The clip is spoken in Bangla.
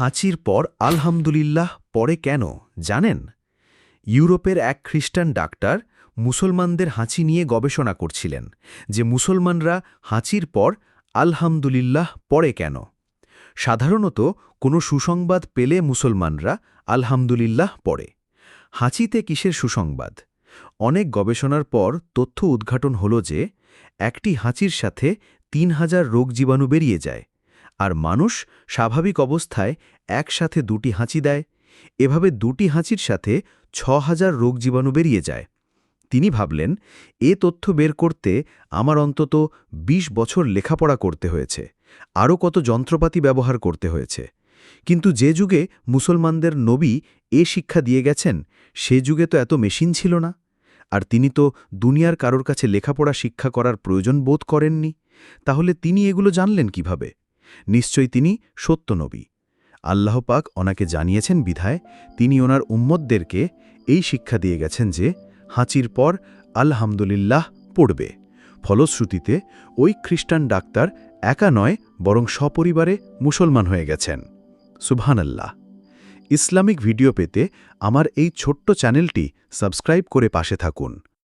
হাঁচির পর আলহামদুলিল্লাহ পরে কেন, জানেন? ইউরোপের এক খ্রিস্টান ডাক্তার মুসলমানদের হাঁচি নিয়ে গবেষণা করছিলেন যে মুসলমানরা হাঁচির পর আলহামদুলিল্লাহ পরে কেন। সাধারণত কোনো সুসংবাদ পেলে মুসলমানরা আলহামদুলিল্লাহ পড়ে হাঁচিতে কিসের সুসংবাদ? অনেক গবেষণার পর তথ্য উদ্ঘাটন হল যে একটি হাঁচির সাথে তিন হাজার রোগ জীবাণু বেরিয়ে যায়। আর মানুষ স্বাভাবিক অবস্থায় একসাথে দুটি হাঁচি দেয়। এভাবে দুটি হাঁচির সাথে ছ হাজার রোগ জীবাণু বেরিয়ে যায়। তিনি ভাবলেন, এ তথ্য বের করতে আমার অন্তত ২০ বছর লেখাপড়া করতে হয়েছে। আরও কত যন্ত্রপাতি ব্যবহার করতে হয়েছে। কিন্তু যে যুগে মুসলমানদের নবী এ শিক্ষা দিয়ে গেছেন, সে যুগে তো এত মেশিন ছিল না। আর তিনি তো দুনিয়ার কারোর কাছে লেখাপড়া শিক্ষা করার প্রয়োজন বোধ করেননি। তাহলে তিনি এগুলো জানলেন কীভাবে? নিশ্চয়ই তিনি সত্য নবী। আল্লাহ পাক ওনাকে জানিয়েছেন বিধায় তিনি ওনার উম্মতদেরকে এই শিক্ষা দিয়ে গেছেন যে হাঁচির পর আলহামদুলিল্লাহ পড়বে। ফলশ্রুতিতে ওই খ্রিস্টান ডাক্তার একা নয়, বরং সপরিবারে মুসলমান হয়ে গেছেন। সুবহানাল্লাহ। ইসলামিক ভিডিও পেতে আমার এই ছোট্ট চ্যানেলটি সাবস্ক্রাইব করে পাশে থাকুন।